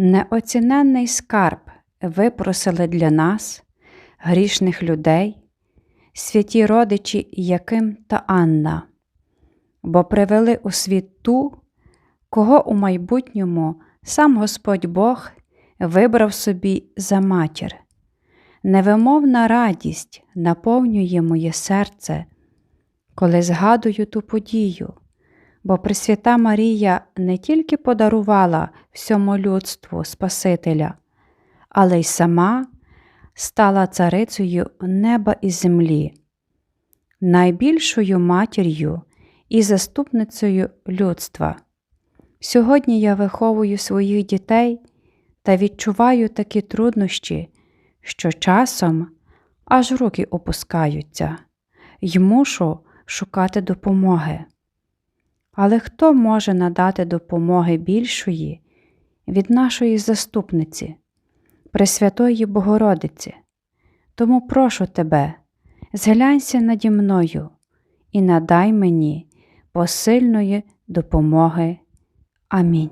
Неоціненний скарб випросили для нас, грішних людей, святі родичі Яким та Анна, бо привели у світ ту, кого у майбутньому сам Господь Бог вибрав собі за матір. Невимовна радість наповнює моє серце, коли згадую ту подію, бо Пресвята Марія не тільки подарувала всьому людству Спасителя, але й сама стала царицею неба і землі, найбільшою матір'ю і заступницею людства. Сьогодні я виховую своїх дітей та відчуваю такі труднощі, що часом аж руки опускаються й мушу шукати допомоги. Але хто може надати допомоги більшої від нашої заступниці, Пресвятої Богородиці? Тому прошу тебе, зглянься наді мною і надай мені посильної допомоги. Амінь.